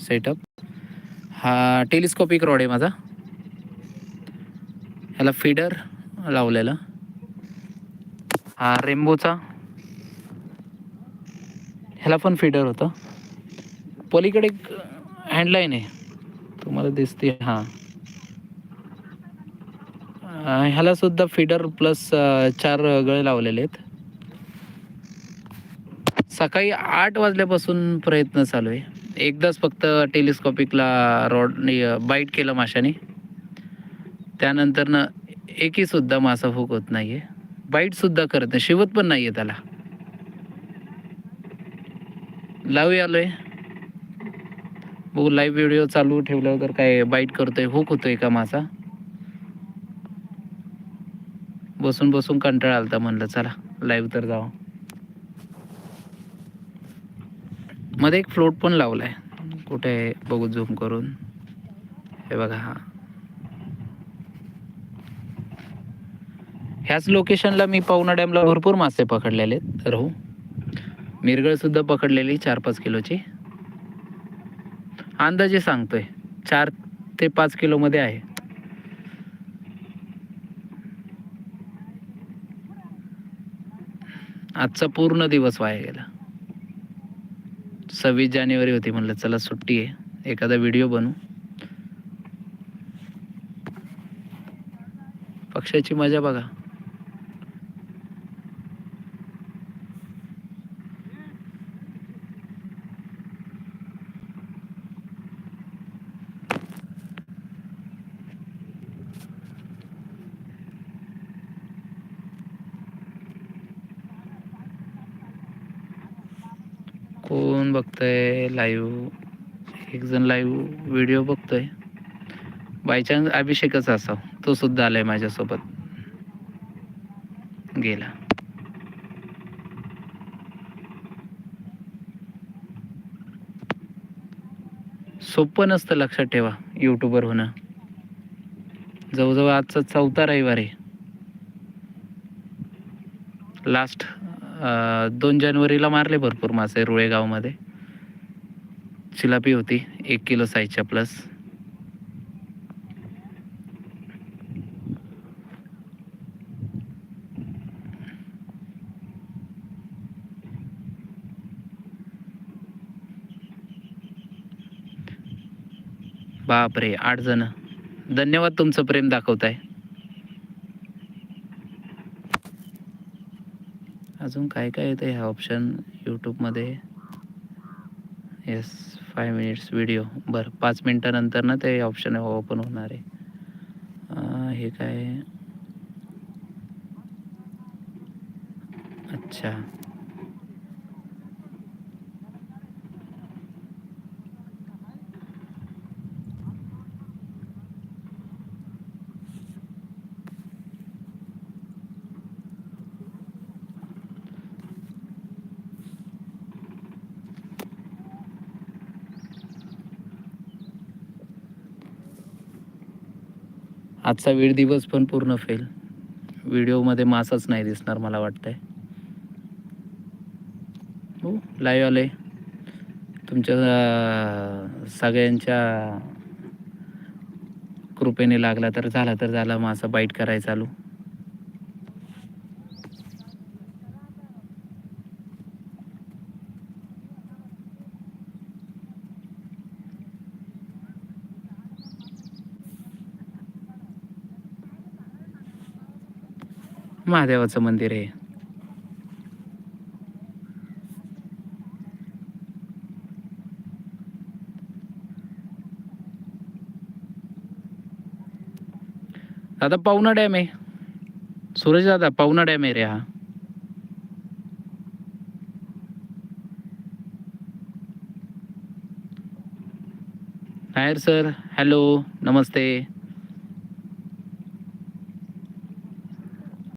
Setup हा telescopic rod आहे माझा. ह्याला फीडर लावलेला. हा रेम्बोचा. ह्याला पण फीडर होतं. पलीकडे एक हँडलाईन आहे. तुम्हाला दिसते हां. ह्यालासुद्धा ह्याला सुद्धा फीडर प्लस चार गळे लावलेले आहेत. सकाळी आठ वाजल्यापासून प्रयत्न चालू आहे. एकदाच फक्त टेलिस्कॉपिकला रॉड बाईट केलं माशाने. त्यानंतर ना सुद्धा मासा हुक होत नाहीये. बाईट सुद्धा करत नाही. शिवत पण नाहीये त्याला. लावूया आलोय. बघू लाईव्ह व्हिडिओ चालू ठेवल्यावर तर काय बाईट करतोय हुक होतोय का मासा? बसून बसून कंटाळा आलता म्हणलं चला लाईव्ह तर जावं. मध्ये एक फ्लोट पण लावला आहे कुठे आहे बघू झूम करून. हे बघा हा. ह्याच लोकेशनला मी पवना डॅमला भरपूर मासे पकडलेले आहेत. राहू हो, मिरगळ सुद्धा पकडलेली चार पाच किलोची. अंदाजे सांगतोय चार ते पाच किलो मध्ये आहे. आजचा पूर्ण दिवस वाया गेला. सव्वीस जानेवारी होती म्हणलं चला सुट्टी आहे. एखादा व्हिडिओ बनू पक्षाची मजा बघा. कोण बघतंय लाईव्ह एक जण लाईव्ह व्हिडिओ बघतोय. बायचान्स अभिषेकच असाव. तो सुद्धा आलाय माझ्यासोबत. गेला. सोपं नसतं लक्षात ठेवा यूट्यूबर होणं. जवळजवळ आजचा चौथा रविवार आहे. लास्ट दोन जानेवारीला मारले भरपूर मासे रुळेगावमध्ये. चिलापी होती एक किलो साईजच्या प्लस बापरे आठ जण. धन्यवाद तुमचं प्रेम दाखवताय. अजून काय काय येतं ह्या ऑप्शन यूट्यूबमध्ये येस फाय मिनिट्स व्हिडिओ बरं पाच मिनटानंतर ना ते ऑप्शन ओपन होणार आहे. हे काय? अच्छा. आजचा वेळ दिवस पण पूर्ण फेल व्हिडिओमध्ये मासाच नाही दिसणार मला वाटतंय. हो लाईव्ह आले तुमच्या सगळ्यांच्या कृपेने लागला तर झाला तर झाला मासा बाईट करायला चालू. महादेवाचं मंदिर आहे. दादा पावना डॅम आहे. सूरज दादा पावना डॅम आहे रे हा. नायर सर हॅलो नमस्ते.